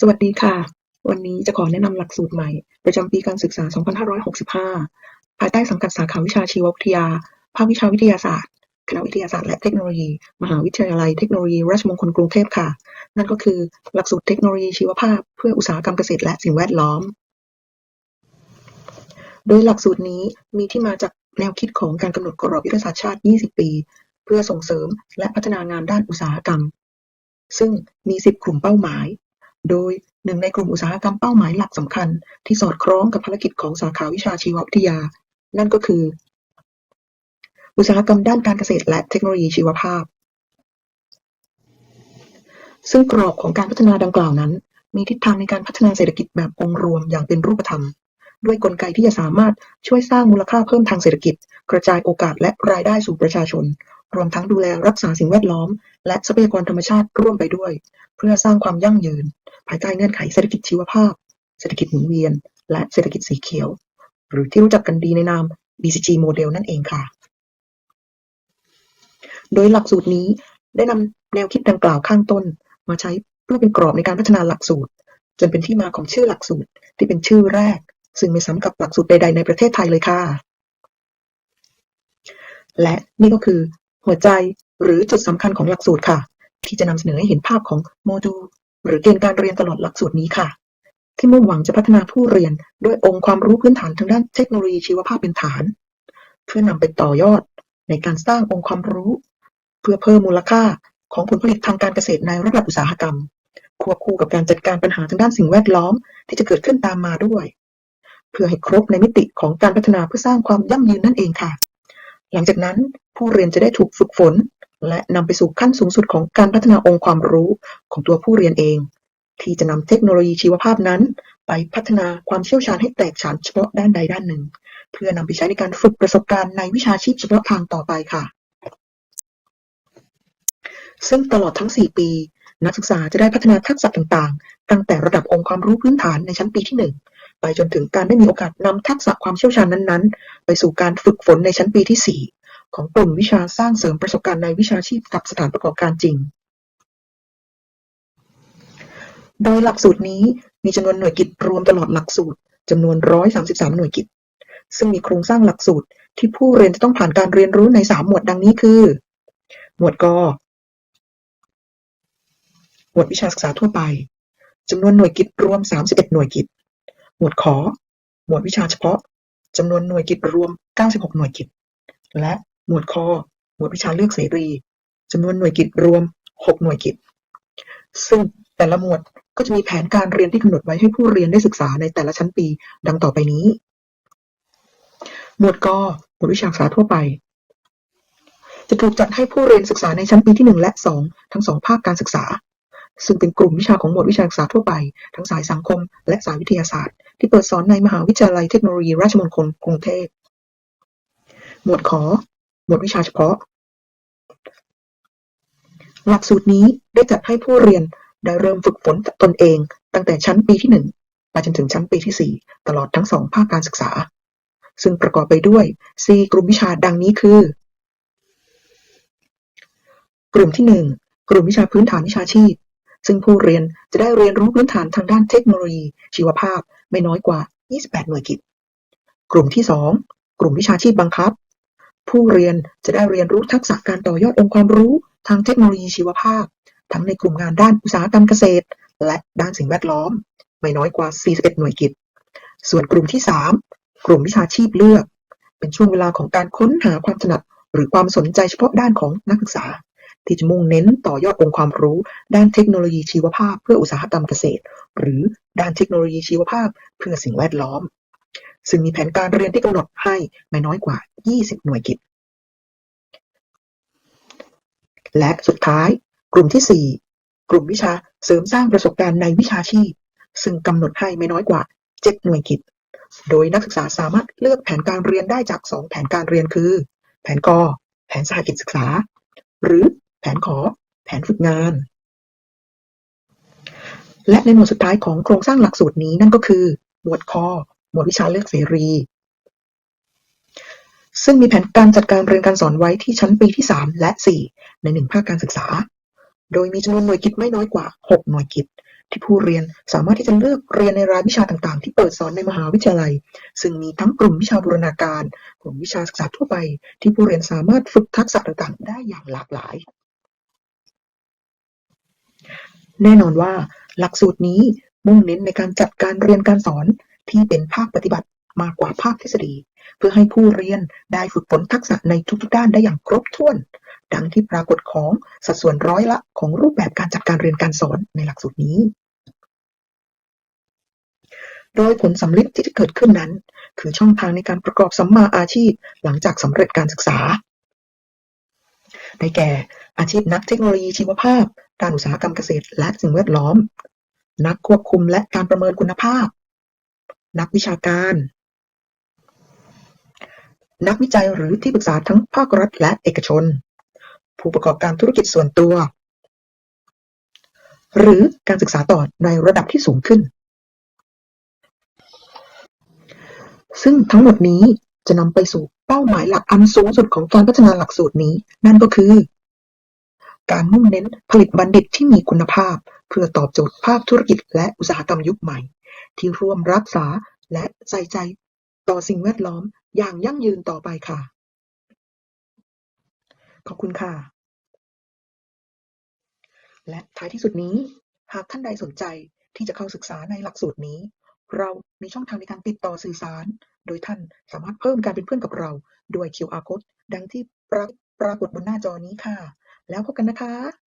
สวัสดีค่ะ วันนี้จะขอแนะนำหลักสูตรใหม่ ประจำปีการศึกษา 2565 ภายใต้สังกัดสาขาวิชาชีววิทยา ภาควิชาวิทยาศาสตร์ คณะวิทยาศาสตร์และเทคโนโลยี มหาวิทยาลัยเทคโนโลยี ราชมงคลกรุงเทพค่ะ นั่นก็คือหลักสูตรเทคโนโลยีชีวภาพ เพื่ออุตสาหกรรมเกษตรและสิ่งแวดล้อม โดยหลักสูตรนี้มีที่มาจากแนวคิดของการกำหนดกรอบยุทธศาสตร์ชาติ 20 ปี เพื่อส่งเสริมและพัฒนางานด้านอุตสาหกรรม ซึ่งมี 10 กลุ่มเป้าหมาย โดย หนึ่งในกลุ่มอุตสาหกรรมเป้าหมายหลักสำคัญที่สอดคล้องกับภารกิจของสาขาวิชาชีววิทยา นั่นก็คือ อุตสาหกรรมด้านการเกษตรและเทคโนโลยีชีวภาพ ซึ่งกรอบของการพัฒนาดังกล่าวนั้น มีทิศทางในการพัฒนาเศรษฐกิจแบบองค์รวมอย่างเป็นรูปธรรม ด้วยกลไกที่จะสามารถช่วยสร้างมูลค่าเพิ่มทางเศรษฐกิจ กระจายโอกาสและรายได้สู่ประชาชน รวมทั้งดูแลรักษาสิ่งแวดล้อม และทรัพยากรธรรมชาติร่วมไปด้วย เพื่อสร้างความยั่งยืน ภายใต้เงื่อนไขเศรษฐกิจชีวภาพ เศรษฐกิจหมุนเวียน และเศรษฐกิจสีเขียว หรือที่รู้จักกันดีในนาม BCG โมเดลนั่นเองค่ะ โดยหลักสูตรนี้ได้นำแนวคิดดังกล่าวข้างต้น มาใช้เพื่อเป็นกรอบในการพัฒนาหลักสูตร จนเป็นที่มาของชื่อหลักสูตรที่เป็นชื่อแรก ซึ่งไม่ซ้ำกับหลักสูตรใดๆในประเทศไทยเลยค่ะและนี่ก็คือ หัวใจ หรือจุดสำคัญของหลักสูตรค่ะ ที่จะนำเสนอให้เห็นภาพของโมดูล หรือเกณฑ์การเรียนตลอดหลักสูตรนี้ค่ะ ที่มุ่งหวังจะพัฒนาผู้เรียนด้วยองค์ความรู้พื้นฐานทางด้านเทคโนโลยีชีวภาพเป็นฐาน เพื่อนำไปต่อยอดในการสร้างองค์ความรู้ เพื่อเพิ่มมูลค่าของผลผลิตทางการเกษตรในระดับอุตสาหกรรม ควบคู่กับการจัดการปัญหาทางด้านสิ่งแวดล้อมที่จะเกิดขึ้นตามมาด้วย เพื่อให้ครบในมิติของการพัฒนาเพื่อสร้างความยั่งยืนนั่นเองค่ะ หลังจากนั้นผู้เรียนจะได้ถูกฝึกฝน และนำไปสู่ขั้นสูงสุดของการพัฒนาองค์ความรู้ของตัวผู้เรียนเอง ที่จะนำเทคโนโลยีชีวภาพนั้น ไปพัฒนาความเชี่ยวชาญให้แตกฉานเฉพาะด้านใดด้านหนึ่ง เพื่อนำไปใช้ในการฝึกประสบการณ์ในวิชาชีพเฉพาะทางต่อไปค่ะ ซึ่งตลอดทั้ง 4 ปี นักศึกษาจะได้พัฒนาทักษะต่างๆ ตั้งแต่ระดับองค์ความรู้พื้นฐานในชั้นปีที่ 1 ไปจนถึงการได้มีโอกาสนำทักษะความเชี่ยวชาญนั้นๆ ไปสู่การฝึกฝนในชั้นปีที่ 4 ของกลุ่มวิชาสร้างเสริมประสบการณ์ในวิชาชีพกับสถานประกอบการจริง โดยหลักสูตรนี้มีจำนวนหน่วยกิตรวมตลอดหลักสูตรจำนวน 133 หน่วยกิตซึ่งมีโครงสร้างหลักสูตรที่ผู้เรียนจะต้องผ่านการเรียนรู้ใน 3 หมวดดังนี้คือ หมวดกหมวดวิชาศึกษาทั่วไปจำนวนหน่วยกิตรวม 31 หน่วยกิต หมวด ข หมวดวิชาเฉพาะ จำนวนหน่วยกิตรวม96หน่วยกิต และ หมวด ค หมวดวิชาเลือกเสรี จำนวนหน่วยกิตรวม6หน่วยกิต ซึ่งแต่ละหมวดก็จะมีแผนการเรียนที่กำหนดไว้ให้ผู้เรียนได้ศึกษาในแต่ละชั้นปีดังต่อไปนี้ หมวด ก หมวดวิชาศึกษาทั่วไป จะถูกจัดให้ผู้เรียนศึกษาในชั้นปีที่ 1 และ 2 ทั้ง2ภาคการศึกษา ซึ่งเป็นกลุ่มวิชาของหมวดวิชาศึกษาทั่วไป ทั้งสายสังคม และสายวิทยาศาสตร์ ที่เปิดสอนในมหาวิทยาลัยเทคโนโลยีราชมงคลกรุงเทพ หมวดขอ หมวดวิชาเฉพาะ หลักสูตรนี้ได้จัดให้ผู้เรียนได้เริ่มฝึกฝนตนเอง ตั้งแต่ชั้นปีที่ 1 ไปจนถึงชั้นปีที่ 4 ตลอดทั้ง2ภาคการศึกษา ซึ่งประกอบไปด้วย 4 กลุ่มวิชาดังนี้คือ กลุ่มที่ 1 กลุ่มวิชาพื้นฐานวิชาชีพ ซึ่งผู้เรียนจะได้เรียนรู้พื้นฐานทางด้านเทคโนโลยี ชีวภาพไม่น้อยกว่า 28 หน่วยกิต กลุ่มที่ 2 กลุ่มวิชาชีพบังคับ ผู้เรียนจะได้เรียนรู้ทักษะการต่อยอดองค์ความรู้ทางเทคโนโลยีชีวภาพ ทั้งในกลุ่มงานด้านอุตสาหกรรมเกษตร และด้านสิ่งแวดล้อม ไม่น้อยกว่า 41 หน่วยกิต ส่วนกลุ่มที่ 3 กลุ่มวิชาชีพเลือก เป็นช่วงเวลาของการค้นหาความถนัดหรือความสนใจเฉพาะด้านของนักศึกษา ที่จะมุ่งเน้นต่อยอดองค์ความรู้ ด้านเทคโนโลยีชีวภาพเพื่ออุตสาหกรรมเกษตร หรือด้านเทคโนโลยีชีวภาพเพื่อสิ่งแวดล้อม ซึ่งมีแผนการเรียนที่กำหนดให้ไม่น้อยกว่า 20 หน่วยกิตและสุดท้าย กลุ่มที่ 4 กลุ่มวิชาเสริมสร้างประสบการณ์ในวิชาชีพ ซึ่งกำหนดให้ไม่น้อยกว่า 7 หน่วยกิตโดยนักศึกษาสามารถเลือกแผนการเรียนได้จาก 2 แผนการเรียนคือ แผนก แผนสหกิจศึกษา หรือ แผนขอ แผนฝึกงาน และในหมวดสุดท้ายของโครงสร้างหลักสูตรนี้นั่นก็คือ หมวดคหมวดวิชาเลือกเสรี ซึ่งมีแผนการจัดการเรียนการสอนไว้ที่ชั้นปีที่ 3 และ 4 ใน1ภาคการศึกษา โดยมีจำนวนหน่วยกิตไม่น้อยกว่า 6 หน่วยกิตที่ผู้เรียนสามารถที่จะเลือกเรียนในรายวิชาต่างๆ ที่เปิดสอนในมหาวิทยาลัย ซึ่งมีทั้งกลุ่มวิชาบูรณาการ กลุ่มวิชาศึกษาทั่วไป ที่ผู้เรียนสามารถฝึกทักษะต่างๆ ได้อย่างหลากหลาย แน่นอนว่าหลักสูตรนี้มุ่งเน้นในการจัดการเรียนการสอนที่เป็นภาคปฏิบัติมากกว่าภาคทฤษฎี เพื่อให้ผู้เรียนได้ฝึกฝนทักษะในทุกๆด้านได้อย่างครบถ้วน ดังที่ปรากฏของสัดส่วนร้อยละของรูปแบบการจัดการเรียนการสอนในหลักสูตรนี้ โดยผลสำลิดที่จะเกิดขึ้นนั้น คือช่องทางในการประกอบสัมมาอาชีพหลังจากสำเร็จการศึกษาได้แก่ อาชีพนักเทคโนโลยีชีวภาพ การอุตสาหกรรมเกษตรและสิ่งแวดล้อม นักควบคุมและการประเมินคุณภาพ นักวิชาการ นักวิจัยหรือที่ปรึกษาทั้งภาครัฐและเอกชน ผู้ประกอบการธุรกิจส่วนตัว หรือการศึกษาต่อในระดับที่สูงขึ้น ซึ่งทั้งหมดนี้จะนำไปสู่เป้าหมายหลักอันสูงสุดของการพัฒนาหลักสูตรนี้ นั่นก็คือ การมุ่งเน้นผลิตบัณฑิตที่มีคุณภาพ เพื่อตอบโจทย์ภาคธุรกิจและอุตสาหกรรมยุคใหม่ ที่ร่วมรักษาและใส่ใจต่อสิ่งแวดล้อมอย่างยั่งยืนต่อไปค่ะ ขอบคุณค่ะ และท้ายที่สุดนี้ หากท่านใดสนใจที่จะเข้าศึกษาในหลักสูตรนี้ เรามีช่องทางในการติดต่อสื่อสาร โดยท่านสามารถเพิ่มการเป็นเพื่อนกับเรา ด้วย QR Code ดังที่ปราปรากฏบนหน้าจอนี้ค่ะ แล้วพบกันนะคะ